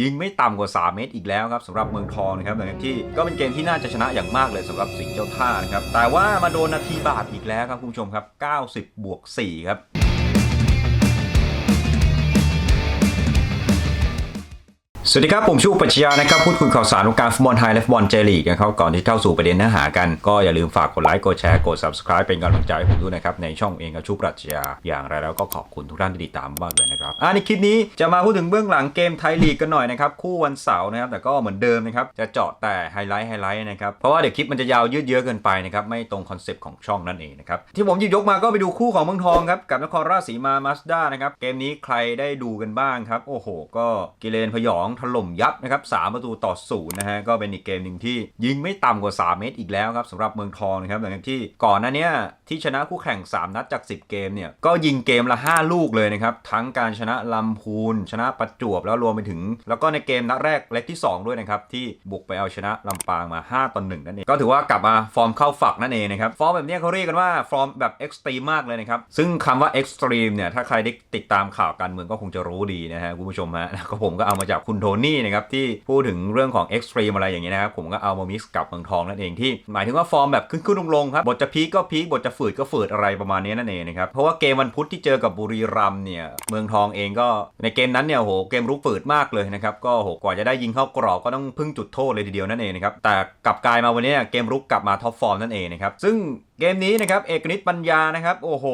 ยิงไม่ต่ำกว่า 3 เมตรอีกแล้วครับสำหรับเมืองทองนะครับหลังจากที่ก็เป็นเกมที่น่าจะชนะอย่างมากเลยสำหรับสิงห์เจ้าท่านะครับแต่ว่ามาโดนนาทีบาปอีกแล้วครับคุณผู้ชมครับ 90 บวก4ครับ สวัสดีครับ ผมชูปัชญานะครับ พูดคุยข่าวสารวงการฟุตบอลไทยและฟุตบอลเจลีกนะครับ ก่อนที่เข้าสู่ประเด็นเนื้อหากัน ก็อย่าลืมฝากกดไลค์ กดแชร์ กด subscribe เป็นกำลังใจให้ผมด้วยนะครับ ในช่องเองกับชูปัชญา อย่างไรแล้วก็ขอบคุณทุกท่านที่ติดตามมากเลยนะครับอ่าในคลิปนี้จะมาพูดถึงเบื้องหลังเกมไทยลีกกันหน่อยนะครับ คู่วันเสาร์นะครับ แต่ก็เหมือนเดิมนะครับ จะเจาะแต่ไฮไลท์ไฮไลท์นะครับ เพราะว่าเดี๋ยวคลิปมันจะยาวยืดเยื้อเกินไปนะครับ ไม่ตรงคอนเซปต์ของช่องนั่นเองนะครับ ที่ผมหยิบยกมาก็ไปดูคู่ของเมืองทองครับ กับนครราชสีมามาสด้านะครับ เกมนี้ใครได้ดูกันบ้างครับ โอ้โห ก็กิเลนพยองถล่มยับนะครับสามประตูต่อศูนย์นะฮะก็เป็นอีกเกมหนึ่งที่ยิงไม่ต่ำกว่า 3 เมตรอีกแล้วครับสำหรับเมืองทองนะครับหลังจากที่ก่อนหน้านี้ที่ชนะคู่แข่ง 3 นัดจาก 10 เกมเนี่ยก็ยิงเกมละ 5 ลูกเลยนะครับทั้งการชนะลำพูน ชนะประจวบแล้วรวมไปถึง แล้วก็ในเกมนัดแรกเล็กที่ 2 ด้วยนะครับที่บุกไปเอาชนะลำปางมา 5ต่อ1นั่นเองก็ถือว่ากลับมาฟอร์มเข้าฝักนั่นเองนะครับฟอร์มแบบนี้เขาเรียกกันว่าฟอร์มแบบเอ็กซ์ตรีมมากเลยนะครับซึ่งคำว่าเอ็กซ์ตรีมเนี่ยถ้าใครได้ติดตามข่าวการเมืองก็คงจะรู้ดีนะฮะคุณผู้ชมฮะก็ผมก็เอามาจากคุณโทนี่นะครับที่พูดถึงเรื่องของเอ็กซ์ตรีมอะไรอย่างเงี้ยนะครับผมก็เอามามิกซ์กับเมืองทองนั่นเองที่หมายถึงว่าฟอร์มแบบขึ้นขึ้นลงลงๆครับบทจะพีคก็พีคบทจะฝืดก็ฝืดอะไรประมาณนี้นั่นเองนะครับเพราะว่าเกมวันพุธที่เจอกับบุรีรัมเนี่ยเมืองทองเองก็ในเกมนั้นเนี่ยโหเกมรุกฝืดมากเลยนะครับก็โหกว่าจะได้ยิงเข้ากรอบก็ต้องพึ่งจุดโทษเลยทีเดียวนั่นเองนะครับแต่กลับกลายมาวันนี้เกมรุกกลับมาท็อปฟอร์มนั่นเองนะครับซึ่งเกมนี้นะครับเอกนิตปัญญานะครับโอ้โห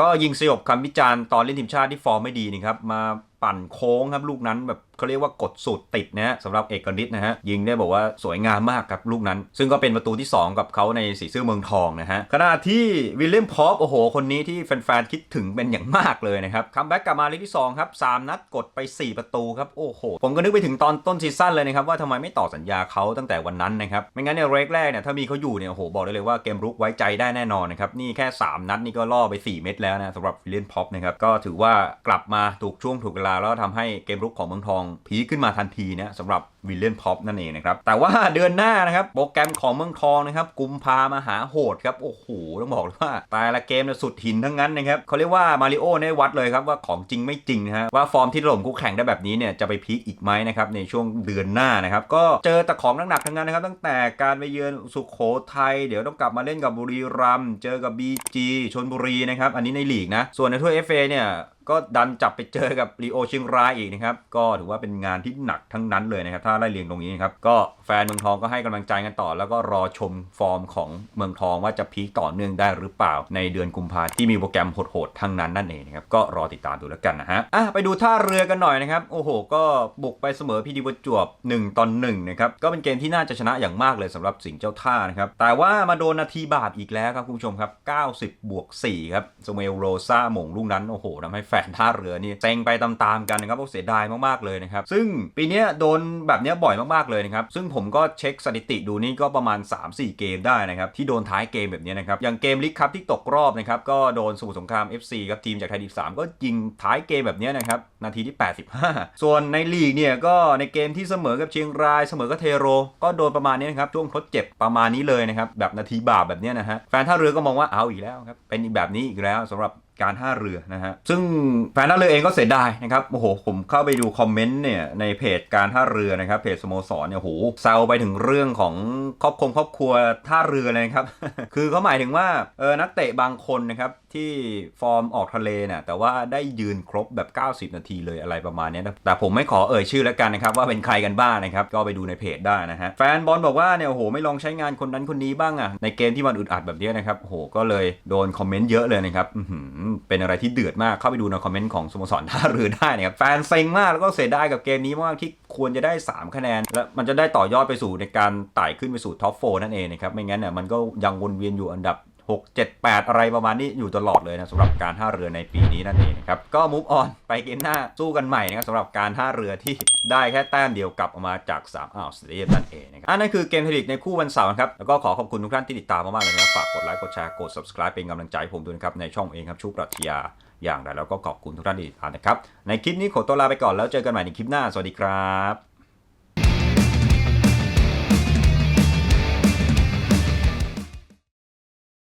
ก็ยิงสยบคำวิจารณ์ตอนเล่นทีมชาติที่ฟอร์มไม่ดีนะครับมาปั่นโค้งครับลูกนั้นแบบ เขาเรียกว่ากดสูตรติดนะฮะสำหรับเอกนิตนะฮะยิงได้บอกว่าสวยงามมากครับลูกนั้น ซึ่งก็เป็นประตูที่ 2 กับเขาในสีเสื้อเมืองทองนะฮะขณะที่วิลเลียมพอปโอ้โห คนนี้ที่แฟนๆคิดถึงเป็นอย่างมากเลยนะครับคัมแบ็กกลับมาเลกที่2ครับ3นัดกดไป 4 ประตูครับโอ้โหผมก็นึกไปถึงตอนต้นซีซั่นเลยนะครับว่าทำไมไม่ต่อสัญญาเขาตั้งแต่วันนั้นนะครับไม่งั้นเนี่ยเรกแรกเนี่ยถ้ามีเขาอยู่เนี่ยโอ้โหบอกได้เลยว่าเกมรุกไว้ใจได้แน่นอนนะครับนี่แค่ 3 นัดนี่ก็ล่อไป 4 เม็ดแล้วนะสำหรับวิลเลียมพอปนะครับก็ถือว่ากลับมาถูกช่วงถูกเวลาแล้วทำให้เกมรุกของเมืองทองพีขึ้นมาทันทีนะสำหรับวิลเลียนพ็อปนั่นเองนะครับ แต่ว่าเดือนหน้านะครับ โปรแกรมของเมืองทองนะครับ กุมภามาหาโหดครับ โอ้โห ต้องบอกเลยว่าแต่ละเกมสุดหินทั้งนั้นนะครับเขาเรียกว่ามาริโอได้วัดเลยครับ ว่าของจริงไม่จริงนะฮะว่าฟอร์มที่ถล่มคู่แข่งได้แบบนี้เนี่ยจะไปพีคอีกไหมนะครับ ในช่วงเดือนหน้านะครับ ก็เจอแต่ของหนักๆทั้งนั้นนะครับ ตั้งแต่การไปเยือนสุโขทัยเดี๋ยวต้องกลับมาเล่นกับบุรีรัมย์เจอกับบีจีชนบุรีนะครับอันนี้ในลีกนะส่วนในถ้วย FA เนี่ยก็ดันจับไปเจอกับรีโอเชียงรายอีกนะครับก็ถือว่าเป็นงานที่หนักทั้งนั้นเลยนะครับถ้าไล่เรียงตรงนี้นะครับ ก็แฟนเมืองทองก็ให้กำลังใจกันต่อ แล้วก็รอชมฟอร์มของเมืองทองว่าจะพีคต่อเนื่องได้หรือเปล่า ในเดือนกุมภาที่มีโปรแกรมโหดๆทั้งนั้นนั่นเองนะครับก็รอติดตามดูแล้วกันนะฮะอะไปดูท่าเรือกันหน่อยนะครับโอ้โห ก็บุกไปเสมอพีดีประจวบ1ตอน1นะครับก็เป็นเกมที่น่าจะชนะอย่างมากเลยสำหรับสิงห์เจ้าท่านะครับแต่ว่ามาโดนนาทีบาปอีกแล้วครับคุณผู้ชมครับ 90 บวก 4 ครับสเมลโรซาหม่งลูกนั้นโอ้โหทำให้แฟนท่าเรือนี่เซ็งไปตามๆกันนะครับเพราะเสียดายมากๆเลยนะครับซึ่งปีนี้โดนแบบเนี้บ่อยมากๆเลยนะครับ ซึ่งผมก็เช็คสถิติดูนี่ก็ประมาณ 3-4 เกมได้นะครับที่โดนท้ายเกมแบบนี้นะครับอย่างเกมลิกคัพที่ตกรอบนะครับก็โดนสมุทรสงคราม FC ครับทีมจากไทยดีสามก็ยิงท้ายเกมแบบนี้นะครับนาทีที่ 85 ส่วนในลีกเนี่ยก็ในเกมที่เสมอกับเชียงรายเสมอกับเทโร ก็โดนประมาณนี้นะครับช่วงทดเจ็บประมาณนี้เลยนะครับแบบนาทีบาปแบบนี้นะฮะแฟนท่าเรือก็มองว่าเอาอีกแล้วครับเป็นแบบนี้อีกแล้วสำหรับ การท่าเรือนะฮะซึ่งแฟนท่าเรือเองก็เสียดายนะครับโอ้โหผมเข้าไปดูคอมเมนต์เนี่ยในเพจการท่าเรือนะครับเพจสโมสรเนี่ยโหแซวไปถึงเรื่องของ ครอบครัวครอบครัวท่าเรือเลยนะครับ คือเขาหมายถึงว่าเออนักเตะบางคนนะครับที่ฟอร์มออกทะเลเนี่ยแต่ว่าได้ยืนครบแบบ 90 นาทีเลยอะไรประมาณนี้นะแต่ผมไม่ขอเอ่ยชื่อแล้วกันนะครับว่าเป็นใครกันบ้างนะครับก็ไปดูในเพจได้นะฮะแฟนบอลบอกว่าเนี่ยโหไม่ลองใช้งานคนนั้นคนนี้บ้างอะในเกมที่มันอึดอัดแบบนี้นะครับโหก็เลยโดนคอมเมนต์เยอะเลยนะครับเป็นอะไรที่เดือดมากเข้าไปดูในคอมเมนต์ของสโมสรท่าเรือได้นะครับแฟนเซ็งมากแล้วก็เสียดายกับเกมนี้มากที่ควรจะได้ 3 คะแนน และมันจะได้ต่อยอดไปสู่ในการไต่ขึ้นไปสู่ท็อปโฟนั่นเองนะครับ ไม่งั้นเนี่ยมันก็ยังวนเวียนอยู่อันดับ 6 7 8 อะไรประมาณนี้อยู่ตลอดเลยนะสำหรับการท่าเรือในปีนี้นั่นเองนะครับก็มุฟออนไปเกมหน้าสู้กันใหม่นะครับสำหรับการท่าเรือที่ได้แค่แต้มเดียวกลับออกมาจาก3อ่าวสเตเดียมนั่นเองนะครับอันนั้นคือเกมไทยลีกในคู่วันเสาร์ครับแล้วก็ขอขอบคุณทุกท่านที่ติดตามมากๆเลยนะครับฝากกดไลค์กดแชร์กด subscribe เป็นกำลังใจผมด้วยนะครับในช่องเองครับชูปรัชญาอย่างไรแล้วก็ขอบคุณทุกท่านที่ติดตามนะครับในคลิปนี้ขอตัวลาไปก่อนแล้วเจอกันใหม่ในคลิปหน้าสวัสดีครับ